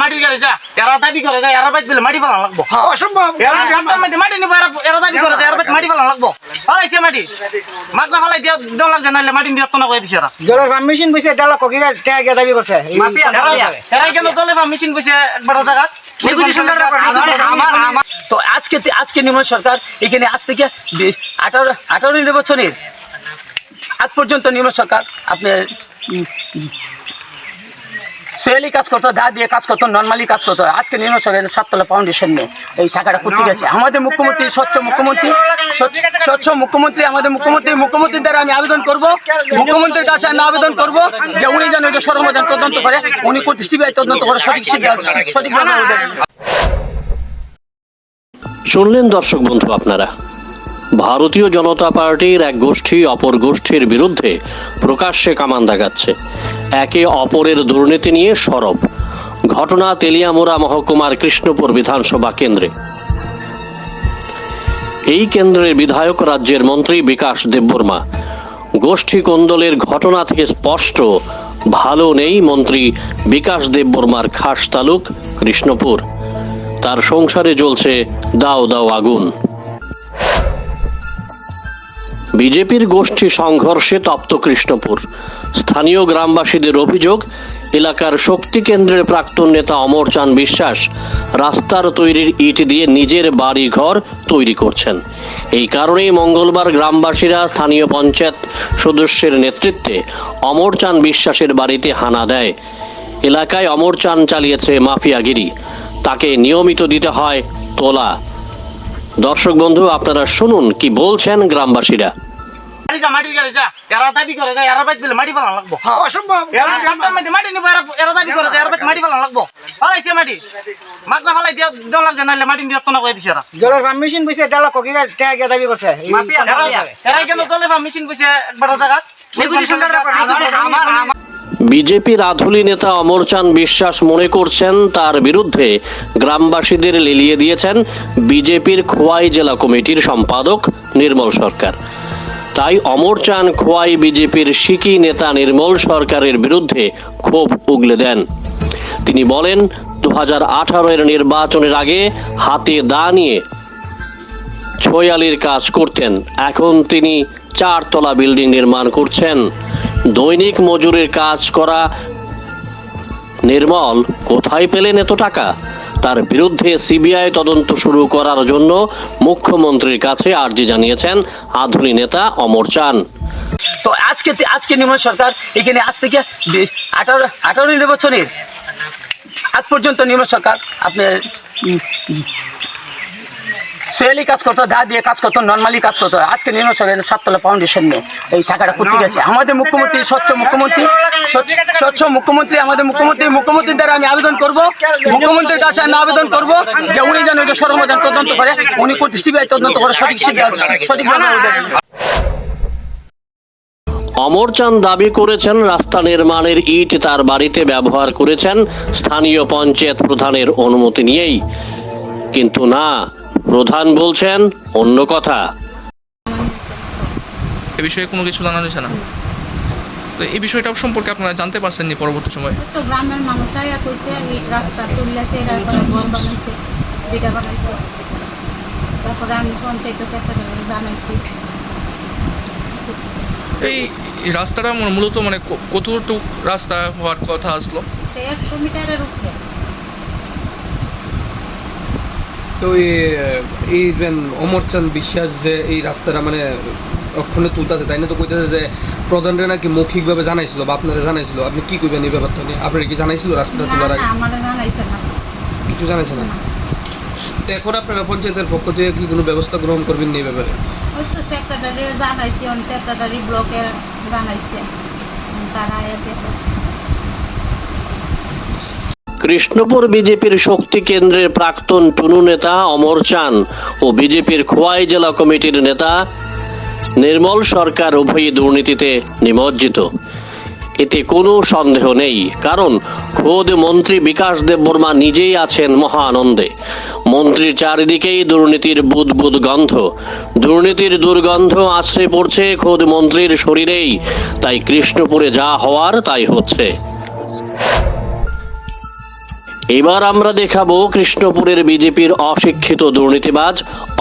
মাটির গাড়ি যা এরা দাবি করে যা এরা বাইত দিলে মাটি ফেলা লাগবো। অসম্ভব। এরা ঘণ্টার মধ্যে মাটি নিবো এরা দাবি করে এরা বাইত মাটি ফেলা লাগবো। ফেলাইছে মাটি। মাগনা ফেলাই দিয়া দেওয়া লাগছে নাহলে মাটি দিয়ে করে দিছে এরা। জলের পারমিশন বসে দেলা ককি টাকা দাবি করছে। এরা কেন বা মেশিন বসে একবার জায়গা? তো আজকে আজকে নির্মল সরকার এখানে আজ থেকে আঠারো আঠারো নির্বাচনের আজ পর্যন্ত নির্মল সরকার আপনার উম, সোয়েলি কাজ করতো, দা দিয়ে কাজ করতো, নর্মালি কাজ করতো। আজকে নির্মল সরকারের সাততলা ফাউন্ডেশন নিয়ে এই টাকাটা করতে গেছে। আমাদের মুখ্যমন্ত্রী, স্বচ্ছ মুখ্যমন্ত্রী, স্বচ্ছ- মুখ্যমন্ত্রী, আমাদের মুখ্যমন্ত্রী, মুখ্যমন্ত্রীর দ্বারা আমি আবেদন করব। মুখ্যমন্ত্রীর কাছে আমি আবেদন করব যে উনি যেন এটা সর্বদান তদন্ত করে, উনি করতে সিবিআই তদন্ত করে সঠিক সঠিকভাবে শুনলেন দর্শক বন্ধু আপনারা। ভারতীয় জনতা পার্টির এক গোষ্ঠী অপর গোষ্ঠীর বিরুদ্ধে প্রকাশ্যে কামান দেখাচ্ছে। একে অপরের দুর্নীতি নিয়ে সরব। ঘটনা তেলিয়ামুড়া মহকুমার কৃষ্ণপুর বিধানসভা কেন্দ্রে। এই কেন্দ্রের বিধায়ক রাজ্যের মন্ত্রী বিকাশ দেববর্মা। গোষ্ঠী কোন্দলের ঘটনা থেকে স্পষ্ট, ভালো নেই মন্ত্রী বিকাশ দেববর্মার খাস তালুক কৃষ্ণপুর। তার সংসারে জ্বলছে দাও দাও আগুন। বিজেপির গোষ্ঠী সংঘর্ষে তপ্ত কৃষ্ণপুর। স্থানীয় গ্রামবাসীদের অভিযোগ, এলাকার শক্তি কেন্দ্রের প্রাক্তন নেতা অমর চান বিশ্বাস রাস্তার তৈরির ইট দিয়ে নিজের বাড়ি ঘর তৈরি করছেন। এই কারণেই মঙ্গলবার গ্রামবাসীরা স্থানীয় পঞ্চায়েত সদস্যের নেতৃত্বে অমর চান বিশ্বাসের বাড়িতে হানা দেয়। এলাকায় অমর চান চালিয়েছে মাফিয়াগিরি। তাকে নিয়মিত দিতে হয় তোলা। দর্শক বন্ধু, আপনারা শুনুন কি বলছেন গ্রামবাসীরা। গাড়ি যা মাটির গাড়ি যা এরা দাবি করে যা এরা বাইত দিলে মাটি ফেলা লাগবো। অসম্ভব। এরা ঘণ্টার মধ্যে মাটি নিবো এরা এরা দাবি করে যা এরা বাইত মাটি ফেলা লাগবো। ফেলাইছে মাটি। মাগনা ফেলাই দিয়া দেওয়া লাগছে নাহলে মাটি দিয়ে তো না করে দিছে এরা। জলের পারমিশন বসে দেলা ককি টাকা দাবি করছে। এরা এরা কেন চলে বা মেশিন বসে একবার জায়গা? বিজেপির আধুলি নেতা অমরচান বিশ্বাস মনে করছেন তার বিরুদ্ধে গ্রামবাসীদের লেলিয়ে দিয়েছেন বিজেপির খোয়াই জেলা কমিটির সম্পাদক নির্মল সরকার। তাই অমরচান খোয়াই বিজেপির সিকি নেতা নির্মল সরকারের বিরুদ্ধে ক্ষোভ উগলে দেন। তিনি বলেন দু হাজার আঠারো এর নির্বাচনের আগে হাতে দা নিয়ে ছয়ালির কাজ করতেন। এখন তিনি চারতলা বিল্ডিং নির্মাণ করছেন। দৈনিক মজুরির কাজ করা নির্মল কোথায় পেলেন এত টাকা? তার বিরুদ্ধে সিবিআই তদন্ত শুরু করার জন্য মুখ্যমন্ত্রীর কাছে আর্জি জানিয়েছেন আধুনিক নেতা অমর চান। তো আজকে আজকে নির্মল সরকার এখানে আজ থেকে আঠারো আঠারো নির্বাচনের আজ পর্যন্ত নির্মল সরকার আপনার সোয়েলি কাজ করতো দা দিয়ে কাজ করতো নর্মালি কাজ করতো আজকে নির্মল সরকারের সাততলা ফাউন্ডেশন নিয়ে এই টাকাটা করতে গেছে আমাদের মুখ্যমন্ত্রী স্বচ্ছ মুখ্যমন্ত্রী স্বচ্ছ- মুখ্যমন্ত্রী আমাদের মুখ্যমন্ত্রী মুখ্যমন্ত্রীর দ্বারা আমি আবেদন করব মুখ্যমন্ত্রীর কাছে আমি আবেদন করব যে উনি যেন এটা সর্বদান তদন্ত করে উনি করতে সিবিআই তদন্ত করে সঠিক সিদ্ধান্ত সঠিকভাবে দেন। অমরচাঁদ দাবি করেছেন রাস্তা নির্মাণের ইট তার বাড়িতে ব্যবহার করেছেন স্থানীয় পঞ্চায়েত প্রধানের অনুমতি নিয়েই কিন্তু না প্রধান বলছেন অন্য কথা। এ বিষয়ে কোনো কিছু জানা যাচ্ছে না? তো এই বিষয়টা সম্পর্কে আপনারা জানতে পারছেন নি পরবর্তী সময়ে। তো গ্রামের মানুষরাই কইছে এই রাস্তা ঘর বানাইছে যেটা বানাইছে। তারপরে আমি পঞ্চায়েত জানাইছি। এই এই রাস্তাটা মূলত মানে কতটুক রাস্তা হওয়ার কথা আসলো? একশো মিটারের উপরে। তো এই অমরচাঁদ বিশ্বাস যে এই রাস্তাটা মানে অক্ষণে তুলতেছে তাই না? তো কইতেছে যে প্রধানরা নাকি মৌখিকভাবে জানাইছিল বা আপনারা জানাইছিল। আপনি কি কইবেন এই ব্যাপারটা নিয়ে? আপনারা কি জানাইছিল রাস্তাটা তোলার আগে? কিছু জানাইছে না? এখন আপনারা পঞ্চায়েতের পক্ষ থেকে কি কোনো ব্যবস্থা গ্রহণ করবেন এই ব্যাপারে? ওই তো সেক্রেটারি জানাইছি অন সেক্রেটারি ব্লকের জানাইছে। তারা এতে কৃষ্ণপুর বিজেপির শক্তি কেন্দ্রের প্রাক্তন টুনু নেতা অমর চান ও বিজেপির খোয়াই জেলা কমিটির নেতা নির্মল সরকার উভয়ই দুর্নীতিতে নিমজ্জিত। এতে কোনো সন্দেহ নেই, কারণ খোদ মন্ত্রী বিকাশ দেব বর্মা নিজেই আছেন মহা আনন্দে মন্ত্রীর চারিদিকেই দুর্নীতির বুদবুদ গন্ধ। দুর্নীতির দুর্গন্ধ আশ্রে পড়ছে খোদ মন্ত্রীর শরীরেই, তাই কৃষ্ণপুরে যা হওয়ার তাই হচ্ছে। এবার আমরা দেখাবো কৃষ্ণপুরের বিজেপির অশিক্ষিত দুর্নীতিবাজ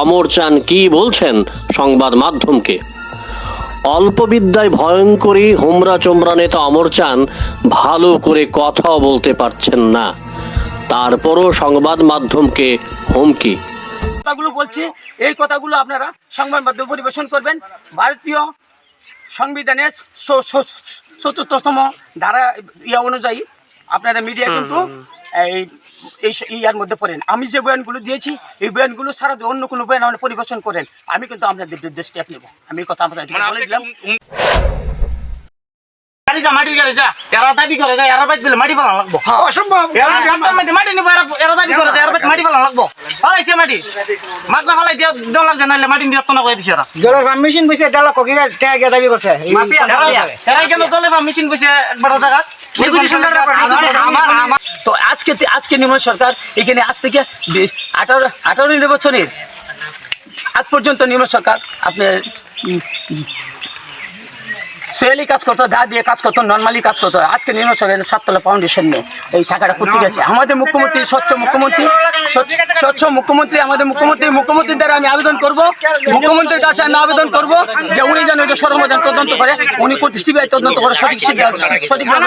অমর চান কি বলছেন সংবাদ মাধ্যমকে। অল্প বিদ্যায় ভয়ঙ্করী হোমরা চোমরা নেতা অমর চান ভালো করে কথাও বলতে পারছেন না। তারপরও সংবাদ মাধ্যমকে হুমকি। কথাগুলো বলছি এই কথাগুলো আপনারা সংবাদ মাধ্যমে পরিবেশন করবেন। ভারতীয় সংবিধানের চতুর্থতম ধারা ইয়া অনুযায়ী আপনারা মিডিয়া কিন্তু এই ইয়ার মধ্যে পড়েন। আমি যে বয়ানগুলো দিয়েছি এই বয়ানগুলো ছাড়া অন্য কোনো বয়ান আপনি পরিবেশন করেন। আমি কিন্তু আপনাদের বিরুদ্ধে স্টেপ নেব। আমি কথা আপনাদের মানে বলে দিলাম যা মাটি গাড়ি যা। এরা দাবি করে যা এরা বাইত দিলে মাটি ফেলা লাগবো। অসম্ভব। এরা ঘণ্টার মধ্যে মাটি নিবো এরা এরা দাবি করে এরা বাইত মাটি ফেলা লাগবো। ফালাইছে মাটি। মাগনা ফালাই দিয়ে দেওয়া লাগছে নাহলে মাটি দিয়ে তো করে দিছে এরা। জলের পারমিশন বইছে দেড় লক্ষ কি টাকা দাবি করছে। এরা- মেশিন বসে জায়গা? আজকে আজকে নির্মল সরকার এখানে আজ থেকে আঠারো আঠারো নির্বাচনের আজ পর্যন্ত নির্মল সরকার আপনার সোয়েলি কাজ করতো দা দিয়ে কাজ করতো নর্মালি কাজ করতো। আজকে নির্মল সরকারের সাততলা ফাউন্ডেশন নিয়ে এই টাকাটা করতে গেছে। আমাদের মুখ্যমন্ত্রী স্বচ্ছ মুখ্যমন্ত্রী স্বচ্ছ- মুখ্যমন্ত্রী আমাদের মুখ্যমন্ত্রী মুখ্যমন্ত্রীর দ্বারা আমি আবেদন করব। মুখ্যমন্ত্রীর কাছে আমি আবেদন করব যে উনি যেন এটা সর্বদান তদন্ত করে উনি সিবিআই তদন্ত করে সঠিক সঠিকভাবে